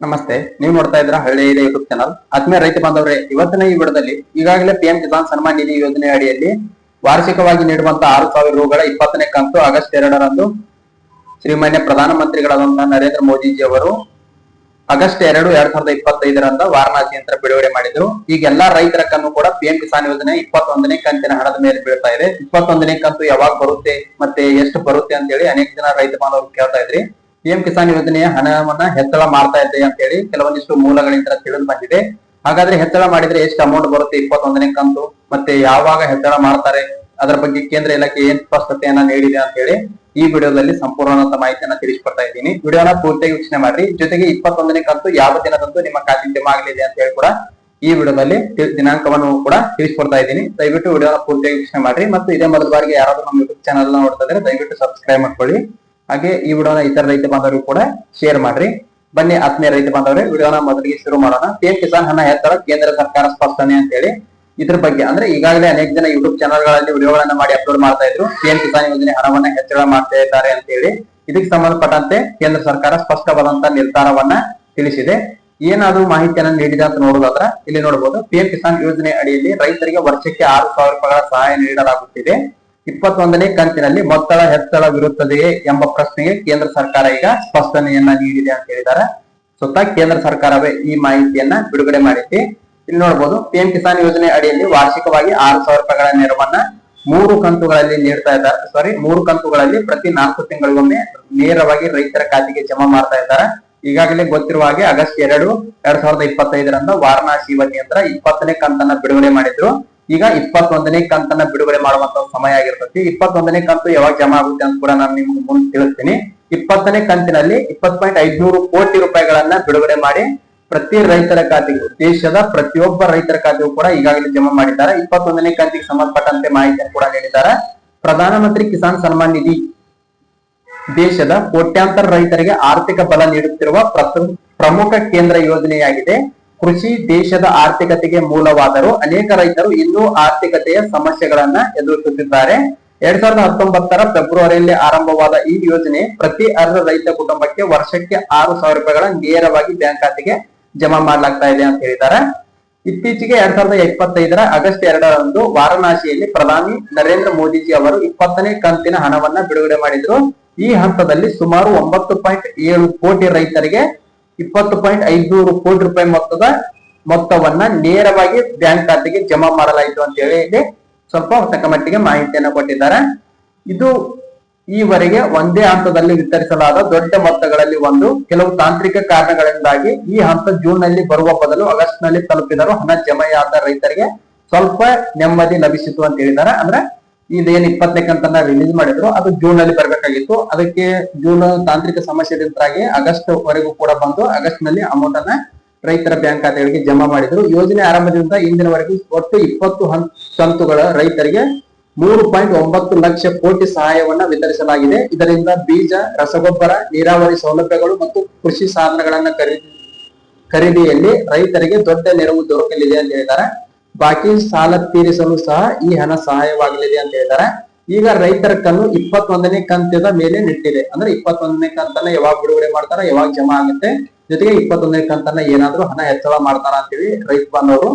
ನಮಸ್ತೆ, ನೀವು ನೋಡ್ತಾ ಇದ್ರ ಹಳ್ಳಿ ಇದೆ ಯೂಟ್ಯೂಬ್ ಚಾನಲ್ ಆತ್ಮೀಯ ರೈತ ಬಾಂಧವರೇ, ಇವತ್ತಿನ ಈ ವಿಡದಲ್ಲಿ ಈಗಾಗಲೇ ಪಿಎಂ ಕಿಸಾನ್ ಸನ್ಮಾನ್ ನಿಧಿ ಯೋಜನೆ ಅಡಿಯಲ್ಲಿ ವಾರ್ಷಿಕವಾಗಿ ನೀಡುವಂತಹ ಆರು ಸಾವಿರ ರೂಗಳ ಇಪ್ಪತ್ತನೇ ಕಂತು ಆಗಸ್ಟ್ ಎರಡರಂದು ಶ್ರೀಮಾನ್ಯ ಪ್ರಧಾನಮಂತ್ರಿಗಳಾದಂತಹ ನರೇಂದ್ರ ಮೋದಿಜಿ ಅವರು ಆಗಸ್ಟ್ ಎರಡು, ಎರಡ್ ಸಾವಿರದ ಇಪ್ಪತ್ತೈದರಂದು ವಾರಣಾಸಿ ಯಂತ್ರ ಬಿಡುಗಡೆ ಮಾಡಿದ್ರು. ಈಗ ಎಲ್ಲಾ ರೈತರ ಕಣ್ಣು ಕೂಡ ಪಿಎಂ ಕಿಸಾನ್ ಯೋಜನೆ ಇಪ್ಪತ್ತೊಂದನೇ ಕಂತಿನ ಹಣದ ಮೇಲೆ ಬೀಳ್ತಾ ಇದೆ. ಇಪ್ಪತ್ತೊಂದನೇ ಕಂತು ಯಾವಾಗ ಬರುತ್ತೆ ಮತ್ತೆ ಎಷ್ಟು ಬರುತ್ತೆ ಅಂತ ಹೇಳಿ ಅನೇಕ ಜನ ರೈತ ಬಾಂಧವರು ಕೇಳ್ತಾ ಇದ್ರಿ. ಪಿಎಂ ಕಿಸಾನ್ ಯೋಜನೆಯ ಹಣವನ್ನ ಹೆಚ್ಚಳ ಮಾಡ್ತಾ ಇದೆ ಅಂತ ಹೇಳಿ ಕೆಲವೊಂದಿಷ್ಟು ಮೂಲಗಳಿಂದ ತಿಳಿದು ಬಂದಿದೆ. ಹಾಗಾದ್ರೆ ಹೆಚ್ಚಳ ಮಾಡಿದ್ರೆ ಎಷ್ಟು ಅಮೌಂಟ್ ಬರುತ್ತೆ? ಇಪ್ಪತ್ತೊಂದನೇ ಕಂತು. ಮತ್ತೆ ಯಾವಾಗ ಹೆಚ್ಚಳ ಮಾಡ್ತಾರೆ? ಅದರ ಬಗ್ಗೆ ಕೇಂದ್ರ ಇಲಾಖೆ ಏನ್ ಸ್ಪಷ್ಟತೆಯನ್ನ ನೀಡಿದೆ ಅಂತ ಹೇಳಿ ಈ ವಿಡಿಯೋದಲ್ಲಿ ಸಂಪೂರ್ಣವಾದ ಮಾಹಿತಿಯನ್ನ ತಿಳಿಸ್ಕೊಡ್ತಾ ಇದ್ದೀನಿ. ವಿಡಿಯೋನ ಪೂರ್ತಿಯಾಗಿ ವೀಕ್ಷಣೆ ಮಾಡ್ರಿ. ಜೊತೆಗೆ ಇಪ್ಪತ್ತೊಂದನೇ ಕಂತು ಯಾವ ದಿನದಂದು ನಿಮ್ಮ ಖಾತೆ ಜಮಾ ಆಗಲಿದೆ ಅಂತ ಹೇಳಿ ಕೂಡ ಈ ವಿಡಿಯೋದಲ್ಲಿ ದಿನಾಂಕವನ್ನು ಕೂಡ ತಿಳಿಸ್ಕೊಡ್ತಾ ಇದ್ದೀನಿ. ದಯವಿಟ್ಟು ವಿಡಿಯೋನ ಪೂರ್ತಿಯಾಗಿ ವೀಕ್ಷಣೆ ಮಾಡ್ರಿ. ಮತ್ತು ಇದೇ ಮೊದಲ ಬಾರಿಗೆ ಯಾರಾದ್ರೂ ನಮ್ಮ ಯೂಟ್ಯೂಬ್ ಚಾನಲ್ ನೋಡ್ತಾ ಇದ್ರೆ ದಯವಿಟ್ಟು ಸಬ್ಸ್ಕ್ರೈಬ್ ಮಾಡ್ಕೊಳ್ಳಿ. ಹಾಗೆ ಈ ವಿಡಿಯೋನ ಇತರ ರೈತ ಬಾಂಧವರು ಕೂಡ ಶೇರ್ ಮಾಡ್ರಿ. ಬನ್ನಿ ಆತ್ಮೀಯ ರೈತ ಬಾಂಧವರೇ, ವಿಡಿಯೋನ ಮೊದಲಿಗೆ ಶುರು ಮಾಡೋಣ. ಪಿಎಂ ಕಿಸಾನ್ ಹಣ ಹೇಳ್ತಾರ ಕೇಂದ್ರ ಸರ್ಕಾರ ಸ್ಪಷ್ಟನೆ ಅಂತ ಹೇಳಿ ಇದ್ರ ಬಗ್ಗೆ. ಅಂದ್ರೆ ಈಗಾಗಲೇ ಅನೇಕ ಜನ ಯೂಟ್ಯೂಬ್ ಚಾನಲ್ಗಳಲ್ಲಿ ವಿಡಿಯೋಗಳನ್ನ ಮಾಡಿ ಅಪ್ಲೋಡ್ ಮಾಡ್ತಾ ಇದ್ರು. ಪಿಎಂ ಕಿಸಾನ್ ಯೋಜನೆ ಹಣವನ್ನ ಹೆಚ್ಚಳ ಮಾಡ್ತಾ ಇದ್ದಾರೆ ಅಂತ ಹೇಳಿ ಇದಕ್ಕೆ ಸಂಬಂಧಪಟ್ಟಂತೆ ಕೇಂದ್ರ ಸರ್ಕಾರ ಸ್ಪಷ್ಟವಾದಂತ ನಿರ್ಧಾರವನ್ನ ತಿಳಿಸಿದೆ. ಏನಾದ್ರೂ ಮಾಹಿತಿಯನ್ನ ನೀಡಿದೆ ಅಂತ ನೋಡೋದಾದ್ರೆ ಇಲ್ಲಿ ನೋಡಬಹುದು ಪಿಎಂ ಕಿಸಾನ್ ಯೋಜನೆ ಅಡಿಯಲ್ಲಿ ರೈತರಿಗೆ ವರ್ಷಕ್ಕೆ ಆರು ಸಾವಿರ ರೂಪಾಯಿಗಳ ಸಹಾಯ ನೀಡಲಾಗುತ್ತಿದೆ. ಇಪ್ಪತ್ತೊಂದನೇ ಕಂತಿನಲ್ಲಿ ಮೊತ್ತದ ಹೆಚ್ಚಳವಿರುತ್ತದೆಯೇ ಎಂಬ ಪ್ರಶ್ನೆಗೆ ಕೇಂದ್ರ ಸರ್ಕಾರ ಈಗ ಸ್ಪಷ್ಟನೆಯನ್ನ ನೀಡಿದೆ ಅಂತ ಹೇಳಿದ್ದಾರೆ. ಸುತ್ತ ಕೇಂದ್ರ ಸರ್ಕಾರವೇ ಈ ಮಾಹಿತಿಯನ್ನ ಬಿಡುಗಡೆ ಮಾಡಿದೆ. ಇಲ್ಲಿ ನೋಡಬಹುದು ಪಿಎಂ ಕಿಸಾನ್ ಯೋಜನೆ ಅಡಿಯಲ್ಲಿ ವಾರ್ಷಿಕವಾಗಿ ಆರು ಸಾವಿರ ರೂಪಾಯಿಗಳ ನೆರವನ್ನ ಮೂರು ಕಂತುಗಳಲ್ಲಿ ನೀಡ್ತಾ ಇದ್ದಾರೆ. ಸಾರಿ ಮೂರು ಕಂತುಗಳಲ್ಲಿ ಪ್ರತಿ ನಾಲ್ಕು ತಿಂಗಳಿಗೊಮ್ಮೆ ನೇರವಾಗಿ ರೈತರ ಖಾತೆಗೆ ಜಮಾ ಮಾಡ್ತಾ ಇದ್ದಾರೆ. ಈಗಾಗಲೇ ಗೊತ್ತಿರುವ ಹಾಗೆ ಆಗಸ್ಟ್ ಎರಡು, ಎರಡ್ ಸಾವಿರದ ಇಪ್ಪತ್ತೈದರಂದು ವಾರಣಾಸಿ ವತಿಯಂತ್ರ ಇಪ್ಪತ್ತನೇ ಕಂತನ್ನ ಬಿಡುಗಡೆ ಮಾಡಿದ್ರು. ಈಗ ಇಪ್ಪತ್ತೊಂದನೇ ಕಂತನ್ನ ಬಿಡುಗಡೆ ಮಾಡುವಂತ ಸಮಯ ಆಗಿರ್ತತಿ. ಇಪ್ಪತ್ತೊಂದನೇ ಕಂತು ಯಾವಾಗ ಜಮಾ ಆಗುತ್ತೆ ಅಂತ ಕೂಡ ನಾನು ನಿಮ್ಗೆ ಮುಂದೆ ತಿಳಿಸ್ತೀನಿ. ಇಪ್ಪತ್ತನೇ ಕಂತಿನಲ್ಲಿ ಇಪ್ಪತ್ ಪಾಯಿಂಟ್ ಐದ್ನೂರು ಕೋಟಿ ರೂಪಾಯಿಗಳನ್ನ ಬಿಡುಗಡೆ ಮಾಡಿ ಪ್ರತಿ ರೈತರ ಖಾತೆಗೂ, ದೇಶದ ಪ್ರತಿಯೊಬ್ಬ ರೈತರ ಖಾತೆಗೂ ಕೂಡ ಈಗಾಗಲೇ ಜಮಾ ಮಾಡಿದ್ದಾರೆ. ಇಪ್ಪತ್ತೊಂದನೇ ಕಂತಿಗೆ ಸಂಬಂಧಪಟ್ಟಂತೆ ಮಾಹಿತಿಯನ್ನು ಕೂಡ ನೀಡಿದ್ದಾರೆ. ಪ್ರಧಾನಮಂತ್ರಿ ಕಿಸಾನ್ ಸನ್ಮಾನ್ ನಿಧಿ ದೇಶದ ಕೋಟ್ಯಾಂತರ ರೈತರಿಗೆ ಆರ್ಥಿಕ ಬಲ ನೀಡುತ್ತಿರುವ ಪ್ರಮುಖ ಕೇಂದ್ರ ಯೋಜನೆಯಾಗಿದೆ. ಕೃಷಿ ದೇಶದ ಆರ್ಥಿಕತೆಗೆ ಮೂಲವಾದರೂ ಅನೇಕ ರೈತರು ಇನ್ನೂ ಆರ್ಥಿಕತೆಯ ಸಮಸ್ಯೆಗಳನ್ನ ಎದುರಿಸುತ್ತಿದ್ದಾರೆ. ಎರಡ್ ಸಾವಿರದ ಹತ್ತೊಂಬತ್ತರ ಫೆಬ್ರವರಿಯಲ್ಲಿ ಆರಂಭವಾದ ಈ ಯೋಜನೆ ಪ್ರತಿ ಅರ್ಹ ರೈತ ಕುಟುಂಬಕ್ಕೆ ವರ್ಷಕ್ಕೆ ಆರು ಸಾವಿರ ರೂಪಾಯಿಗಳ ನೇರವಾಗಿ ಬ್ಯಾಂಕ್ ಖಾತೆಗೆ ಜಮಾ ಮಾಡಲಾಗ್ತಾ ಇದೆ ಅಂತ ಹೇಳಿದ್ದಾರೆ. ಇತ್ತೀಚೆಗೆ ಎರಡ್ ಸಾವಿರದ ಇಪ್ಪತ್ತೈದರ ಆಗಸ್ಟ್ ಎರಡರಂದು ವಾರಣಾಸಿಯಲ್ಲಿ ಪ್ರಧಾನಿ ನರೇಂದ್ರ ಮೋದಿಜಿ ಅವರು ಇಪ್ಪತ್ತನೇ ಕಂತಿನ ಹಣವನ್ನ ಬಿಡುಗಡೆ ಮಾಡಿದ್ರು. ಈ ಹಂತದಲ್ಲಿ ಸುಮಾರು ಒಂಬತ್ತು ಪಾಯಿಂಟ್ ಏಳು ಕೋಟಿ ರೈತರಿಗೆ ಇಪ್ಪತ್ತು ಪಾಯಿಂಟ್ ಐದ್ನೂರು ಕೋಟಿ ರೂಪಾಯಿ ಮೊತ್ತದ ಮೊತ್ತವನ್ನ ನೇರವಾಗಿ ಬ್ಯಾಂಕ್ ಖಾತೆಗೆ ಜಮಾ ಮಾಡಲಾಯಿತು ಅಂತ ಹೇಳಿ ಸ್ವಲ್ಪ ತಕ್ಕ ಮಟ್ಟಿಗೆ ಮಾಹಿತಿಯನ್ನು ಕೊಟ್ಟಿದ್ದಾರೆ. ಇದು ಈವರೆಗೆ ಒಂದೇ ಹಂತದಲ್ಲಿ ವಿತರಿಸಲಾದ ದೊಡ್ಡ ಮೊತ್ತಗಳಲ್ಲಿ ಒಂದು. ಕೆಲವು ತಾಂತ್ರಿಕ ಕಾರಣಗಳಿಂದಾಗಿ ಈ ಹಂತ ಜೂನ್ನಲ್ಲಿ ಬರುವ ಬದಲು ಆಗಸ್ಟ್ನಲ್ಲಿ ತಲುಪಿದರೂ ಹಣ ಜಮೆಯಾದ ರೈತರಿಗೆ ಸ್ವಲ್ಪ ನೆಮ್ಮದಿ ಲಭಿಸಿತು ಅಂತ ಹೇಳಿದ್ದಾರೆ. ಅಂದ್ರೆ ಇದೇನ್ ಇಪ್ಪತ್ತನೇ ಕಂತನ್ನ ರಿಲೀಸ್ ಮಾಡಿದ್ರು, ಅದು ಜೂನ್ನಲ್ಲಿ ಬರಬೇಕಾಗಿತ್ತು. ಅದಕ್ಕೆ ಜೂನ್ ತಾಂತ್ರಿಕ ಸಮಸ್ಯೆದಿಂದಾಗಿ ಆಗಸ್ಟ್ ವರೆಗೂ ಕೂಡ ಬಂದು ಆಗಸ್ಟ್ನಲ್ಲಿ ಅಮೌಂಟ್ ಅನ್ನ ರೈತರ ಬ್ಯಾಂಕ್ ಖಾತೆಗಳಿಗೆ ಜಮಾ ಮಾಡಿದ್ರು. ಯೋಜನೆ ಆರಂಭದಿಂದ ಇಂದಿನವರೆಗೂ ಒಟ್ಟು ಇಪ್ಪತ್ತು ಕಂತುಗಳ ರೈತರಿಗೆ ಮೂರು ಪಾಯಿಂಟ್ ಒಂಬತ್ತು ಲಕ್ಷ ಕೋಟಿ ಸಹಾಯವನ್ನ ವಿತರಿಸಲಾಗಿದೆ. ಇದರಿಂದ ಬೀಜ, ರಸಗೊಬ್ಬರ, ನೀರಾವರಿ ಸೌಲಭ್ಯಗಳು ಮತ್ತು ಕೃಷಿ ಸಾಧನಗಳನ್ನ ಖರೀದಿ ಖರೀದಿಯಲ್ಲಿ ರೈತರಿಗೆ ದೊಡ್ಡ ನೆರವು ದೊರಕಲಿದೆ ಅಂತ ಹೇಳಿದ್ದಾರೆ. ಬಾಕಿ ಸಾಲ ತೀರಿಸಲು ಸಹ ಈ ಹಣ ಸಹಾಯವಾಗಲಿದೆ ಅಂತ ಹೇಳ್ತಾರೆ. ಈಗ ರೈತರ ಕಣ್ಣು ಇಪ್ಪತ್ತೊಂದನೇ ಕಂತದ ಮೇಲೆ ನಿಟ್ಟಿದೆ. ಅಂದ್ರೆ ಇಪ್ಪತ್ತೊಂದನೇ ಕಂತನ್ನ ಯಾವಾಗ ಬಿಡುಗಡೆ ಮಾಡ್ತಾರ ಯಾವಾಗ ಜಮಾ ಆಗುತ್ತೆ. ಜೊತೆಗೆ ಇಪ್ಪತ್ತೊಂದನೇ ಕಂತನ್ನ ಏನಾದ್ರೂ ಹಣ ಹೆಚ್ಚಳ ಮಾಡ್ತಾರ ಅಂತೇಳಿ ರೈತ ಬಾಂಧವರು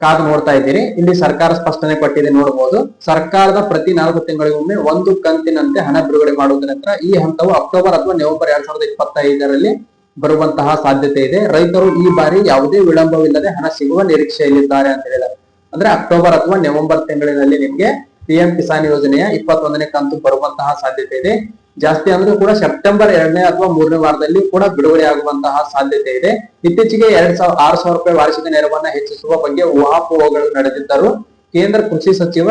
ಕಾದು ನೋಡ್ತಾ ಇದ್ದೀರಿ. ಇಲ್ಲಿ ಸರ್ಕಾರ ಸ್ಪಷ್ಟನೆ ಕೊಟ್ಟಿದೆ ನೋಡಬಹುದು. ಸರ್ಕಾರದ ಪ್ರತಿ ನಾಲ್ಕು ತಿಂಗಳಿಗೊಮ್ಮೆ ಒಂದು ಕಂತಿನಂತೆ ಹಣ ಬಿಡುಗಡೆ ಮಾಡುವುದರ ನಂತರ ಈ ಹಂತವು ಅಕ್ಟೋಬರ್ ಅಥವಾ ನವೆಂಬರ್ ಎರಡ್ ಸಾವಿರದ ಇಪ್ಪತ್ತೈದರಲ್ಲಿ ಬರುವಂತಹ ಸಾಧ್ಯತೆ ಇದೆ. ರೈತರು ಈ ಬಾರಿ ಯಾವುದೇ ವಿಳಂಬವಿಲ್ಲದೆ ಹಣ ಸಿಗುವ ನಿರೀಕ್ಷೆಯಲ್ಲಿದ್ದಾರೆ ಅಂತ ಹೇಳಿದ್ದಾರೆ. ಅಂದ್ರೆ ಅಕ್ಟೋಬರ್ ಅಥವಾ ನವೆಂಬರ್ ತಿಂಗಳಿನಲ್ಲಿ ನಿಮ್ಗೆ ಪಿಎಂ ಕಿಸಾನ್ ಯೋಜನೆಯ ಇಪ್ಪತ್ತೊಂದನೇ ಕಂತು ಬರುವಂತಹ ಸಾಧ್ಯತೆ ಇದೆ. ಜಾಸ್ತಿ ಅಂದ್ರೆ ಕೂಡ ಸೆಪ್ಟೆಂಬರ್ ಎರಡನೇ ಅಥವಾ ಮೂರನೇ ವಾರದಲ್ಲಿ ಕೂಡ ಬಿಡುಗಡೆ ಆಗುವಂತಹ ಸಾಧ್ಯತೆ ಇದೆ. ಇತ್ತೀಚೆಗೆ ಎರಡ್ ಸಾವಿರ, ಆರು ಸಾವಿರ ರೂಪಾಯಿ ವಾರ್ಷಿಕ ನೆರವನ್ನ ಹೆಚ್ಚಿಸುವ ಬಗ್ಗೆ ಊಹಾಪೋಹಗಳು ನಡೆದಿದ್ದರು ಕೇಂದ್ರ ಕೃಷಿ ಸಚಿವ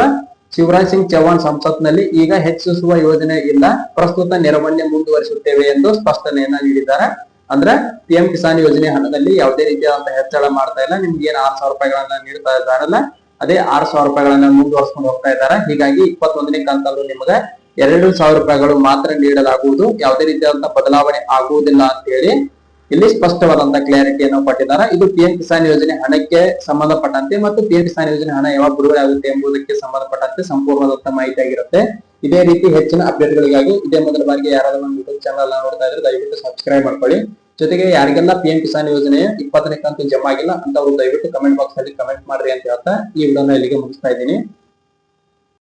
ಶಿವರಾಜ್ ಸಿಂಗ್ ಚೌಹಾಣ್ ಸಂಸತ್ನಲ್ಲಿ ಈಗ ಹೆಚ್ಚಿಸುವ ಯೋಜನೆ ಇಲ್ಲ. ಪ್ರಸ್ತುತ ನೆರವನ್ನೇ ಮುಂದುವರಿಸುತ್ತೇವೆ ಎಂದು ಸ್ಪಷ್ಟನೆಯನ್ನ ನೀಡಿದ್ದಾರೆ. ಅಂದ್ರೆ ಪಿಎಂ ಕಿಸಾನ್ ಯೋಜನೆ ಹಣದಲ್ಲಿ ಯಾವುದೇ ರೀತಿಯಾದಂತಹ ಹೆಚ್ಚಳ ಮಾಡ್ತಾ ಇಲ್ಲ. ನಿಮ್ಗೆ ಏನ್ ಆರ್ ಸಾವಿರ ರೂಪಾಯಿಗಳನ್ನ ನೀಡ್ತಾ ಇದ್ದಾರಲ್ಲ, ಅದೇ ಆರ್ ಸಾವಿರ ರೂಪಾಯಿಗಳನ್ನ ಮುಂದುವರ್ಸ್ಕೊಂಡು ಹೋಗ್ತಾ ಇದ್ದಾರೆ. ಹೀಗಾಗಿ ಇಪ್ಪತ್ತೊಂದನೇ ಕಂತಲ್ಲೂ ನಿಮಗೆ ಎರಡು ಸಾವಿರ ರೂಪಾಯಿಗಳು ಮಾತ್ರ ನೀಡಲಾಗುವುದು. ಯಾವುದೇ ರೀತಿಯಾದಂತಹ ಬದಲಾವಣೆ ಆಗುವುದಿಲ್ಲ ಅಂತ ಹೇಳಿ ಇಲ್ಲಿ ಸ್ಪಷ್ಟವಾದಂತಹ ಕ್ಲಾರಿಟಿಯನ್ನು ಕೊಟ್ಟಿದ್ದಾರೆ. ಇದು ಪಿಎಂ ಕಿಸಾನ್ ಯೋಜನೆ ಹಣಕ್ಕೆ ಸಂಬಂಧಪಟ್ಟಂತೆ ಮತ್ತು ಪಿಎಂ ಕಿಸಾನ್ ಯೋಜನೆ ಹಣ ಯಾವಾಗ ಬಿಡುಗಡೆ ಆಗುತ್ತೆ ಎಂಬುದಕ್ಕೆ ಸಂಬಂಧಪಟ್ಟಂತೆ ಸಂಪೂರ್ಣವಾದಂತಹ ಮಾಹಿತಿ ಆಗಿರುತ್ತೆ ಇದೇ ರೀತಿ ಹೆಚ್ಚಿನ ಅಪ್ಡೇಟ್ಗಳಿಗಾಗಿ ಇದೇ ಮೊದಲ ಬಾರಿಗೆ ಯಾರಾದರೂ ನಮ್ಮ ಯೂಟ್ಯೂಬ್ ಚಾನಲ್ ನೋಡ್ತಾ ಇದ್ರೆ ದಯವಿಟ್ಟು ಸಬ್ಸ್ಕ್ರೈಬ್ ಮಾಡ್ಕೊಳ್ಳಿ. ಜೊತೆಗೆ ಯಾರಿಗೆಲ್ಲ ಪಿ ಎಂ ಕಿಸಾನ್ ಯೋಜನೆ ಇಪ್ಪತ್ತನೇ ಕಂತು ಜಮಾ ಆಗಿಲ್ಲ ಅಂತವ್ರು ದಯವಿಟ್ಟು ಕಮೆಂಟ್ ಬಾಕ್ಸ್ ಅಲ್ಲಿ ಕಮೆಂಟ್ ಮಾಡ್ರಿ ಅಂತ ಹೇಳ್ತಾ ಈ ವಿಡಿಯೋನ ಇಲ್ಲಿಗೆ ಮುಗಿಸ್ತಾ ಇದ್ದೀನಿ.